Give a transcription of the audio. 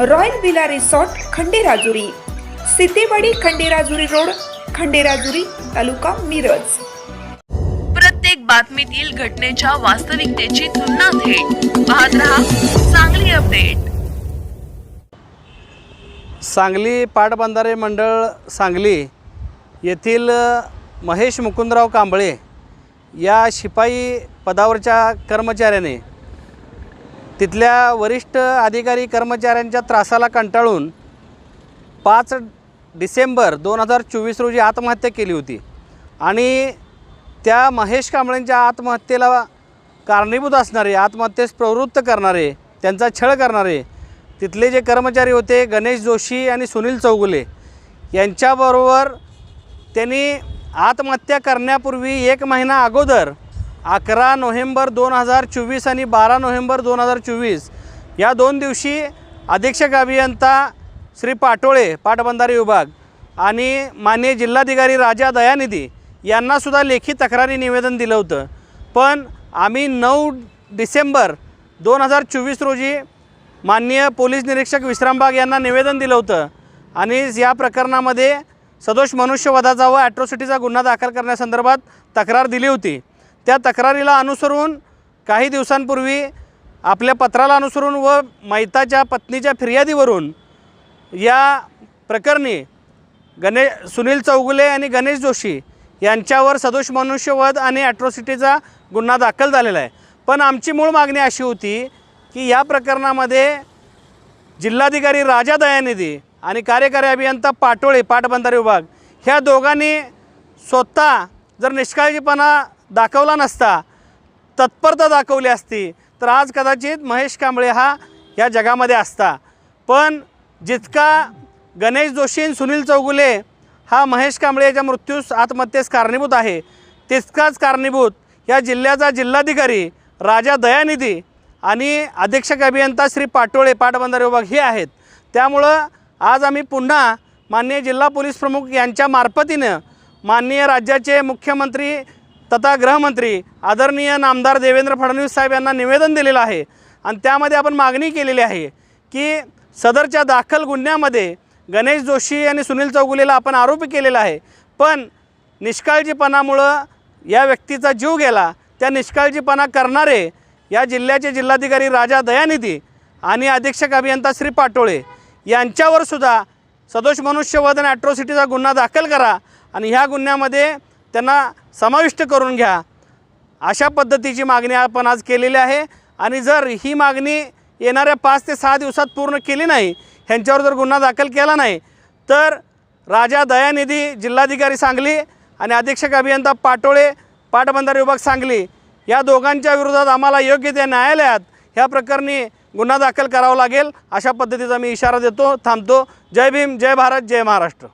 Royal villa resort Khanderajuri. Sitewadi Khanderajuri road Khanderajuri taluka Miraj. प्रत्येक बातमीतील घटनेच्या वास्तविकतेची तुलना थेट. पाहत रहा चांगली अपडेट. सांगली पाटबंधारे मंडळ सांगली येथील महेश मुकुंदराव कांबळे या शिपाई पदावरच्या कर्मचाऱ्याने तिथल्या वरिष्ठ अधिकारी कर्मचाऱ्यांच्या त्रासाला कंटाळून पाच डिसेंबर दोन हजार चोवीस रोजी आत्महत्या केली होती. आणि त्या महेश कांबळेंच्या आत्महत्येला कारणीभूत असणारे आत्महत्येस प्रवृत्त करणारे त्यांचा छळ करणारे तिथले जे कर्मचारी होते गणेश जोशी आणि सुनील चौगुले यांच्याबरोबर त्यांनी आत्महत्या करण्यापूर्वी एक महिना अगोदर अकरा नोव्हेंबर दोन हजार चोवीस आणि बारा नोव्हेंबर दोन हजार चोवीस. या दोन दिवशी अधीक्षक अभियंता श्री पाटोळे पाटबंधारे विभाग आणि माननीय जिल्हाधिकारी राजा दयानिधी यांनासुद्धा लेखी तक्रारी निवेदन दिलं होतं. पण आम्ही नऊ डिसेंबर दोन हजार चोवीस रोजी माननीय पोलीस निरीक्षक विश्रामबाग यांना निवेदन दिलं होतं आणि या प्रकरणामध्ये सदोष मनुष्यवधाचा व ॲट्रॉसिटीचा गुन्हा दाखल करण्यासंदर्भात तक्रार दिली होती. त्या तक्रारीला अनुसरून काही दिवसांपूर्वी आपल्या पत्राला अनुसरून व मैताच्या पत्नीच्या फिर्यादीवरून या प्रकरणी गणे सुनील चौगुले आणि गणेश जोशी यांच्यावर सदोष मनुष्यवध आणि ॲट्रॉसिटीचा गुन्हा दाखल झालेला आहे. पण आमची मूळ मागणी अशी होती की या प्रकरणामध्ये जिल्हाधिकारी राजा दयानिधी आणि कार्यकारी अभियंता पाटोळे पाटबंधारे विभाग ह्या दोघांनी स्वतः जर निष्काळजीपणा दाखवला नसता. तत्परता दाखवली असती. तर आज कदाचित महेश कांबळे हा या जगामध्ये असता. पण जितका गणेश जोशी सुनील चौगुले हा महेश कांबळे याच्या मृत्यूस आत्महत्येस कारणीभूत आहे तितकाच कारणीभूत या जिल्ह्याचा जिल्हाधिकारी राजा दयानिधी आणि अधीक्षक अभियंता श्री पाटोळे पाटबंधारे विभाग हे आहेत. त्यामुळं आज आम्ही पुन्हा माननीय जिल्हा पोलीस प्रमुख यांच्या मार्फतीनं माननीय राज्याचे मुख्यमंत्री तथा गृहमंत्री आदरणीय नामदार देवेंद्र फडणवीस साहेब यांना निवेदन दिलेलं आहे. आणि त्यामध्ये आपण मागणी केलेली आहे की सदरच्या दाखल गुन्ह्यामध्ये गणेश जोशी आणि सुनील चौगुलेला आपण आरोपी केलेला आहे. पण निष्काळजीपणामुळं या व्यक्तीचा जीव गेला. त्या निष्काळजीपणा करणारे या जिल्ह्याचे जिल्हाधिकारी राजा दयानिधी आणि अधीक्षक अभियंता श्री पाटोळे यांच्यावर सुद्धा सदोष मनुष्यवधन ॲट्रॉसिटीचा गुन्हा दाखल करा. आणि ह्या गुन्ह्यामध्ये त्यांना समाविष्ट करून घ्या. अशा पद्धतीची मागणी आपण आज केलेली आहे. आणि जर ही मागणी येणाऱ्या पाच ते सहा दिवसात पूर्ण केली नाही ह्यांच्यावर जर गुन्हा दाखल केला नाही तर राजा दयानिधी जिल्हाधिकारी सांगली आणि अधीक्षक अभियंता पाटोळे पाटबंधारे विभाग सांगली या दोघांच्या विरोधात आम्हाला योग्य त्या न्यायालयात ह्या प्रकरणी गुन्हा दाखल करावा लागेल. अशा पद्धतीचा मी इशारा देतो थांबतो. जय भीम जय भारत जय महाराष्ट्र.